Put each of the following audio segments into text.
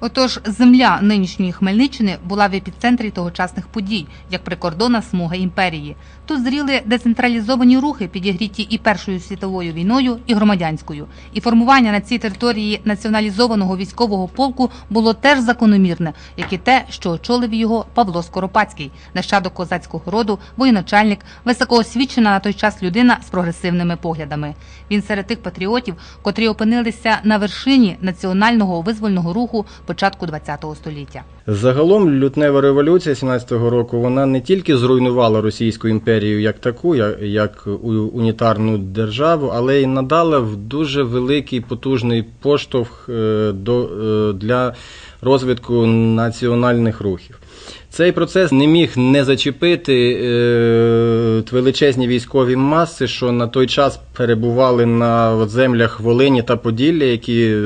Отож, земля нинішньої Хмельниччини була в епіцентрі тогочасних подій, як прикордонна смуга імперії. Тут зріли децентралізовані рухи, підігріті і Першою світовою війною, і громадянською. І формування на цій території націоналізованого військового полку було теж закономірне, як і те, що очолив його Павло Скоропадський, нащадок козацького роду, воєначальник, високоосвічена на той час людина з прогресивними поглядами. Він серед тих патріотів, котрі опинилися на вершині національного визвольного руху початку ХХ століття. Загалом лютнева революція 17-го року вона не тільки зруйнувала Російську імперію як таку, як, унітарну державу, але й надала в дуже великий потужний поштовх е, е, для розвитку національних рухів. Цей процес не міг не зачепити е, величезні військові маси, що на той час перебували на землях Волині та Поділля, які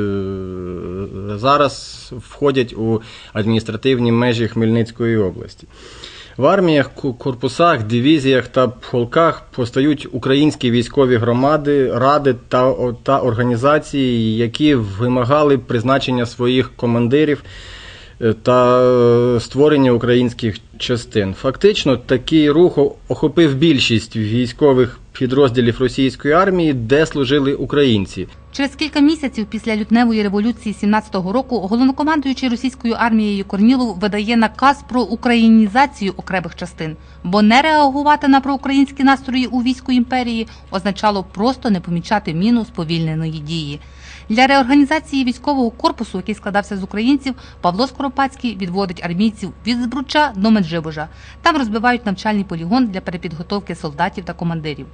зараз входять у адміністративні межі Хмельницької області. В арміях, корпусах, дивізіях та полках постають українські військові громади, ради та, та організації, які вимагали призначення своїх командирів е, та е, створення українських частин. Фактично, такий рух охопив більшість військових підрозділів російської армії, де служили українці. Через кілька місяців після лютневої революції 17-го року головнокомандуючий російською армією Корнілов видає наказ про українізацію окремих частин, бо не реагувати на проукраїнські настрої у війську імперії означало просто не помічати міну сповільненої дії. Для реорганізації військового корпусу, який складався з українців, Павло Скоропадський відводить армійців від Збруча до Меджибожа. Там розбивають навчальний полігон для перепідготовки солдатів та командирів.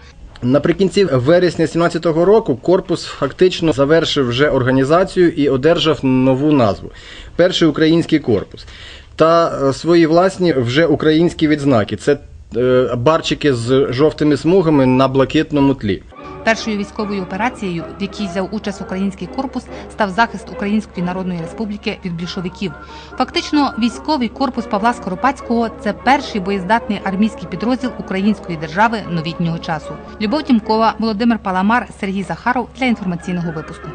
Наприкінці вересня 17-го року корпус фактично завершив вже організацію і одержав нову назву Перший український корпус та е, свої власні вже українські відзнаки. Це е, барчики з жовтими смугами на блакитному тлі. Першою військовою операцією, в якій взяв участь український корпус, став захист Української Народної Республіки від більшовиків. Фактично, військовий корпус Павла Скоропадського це перший боєздатний армійський підрозділ української держави новітнього часу. Любов Тімкова, Володимир Паламар, Сергій Захаров для інформаційного випуску.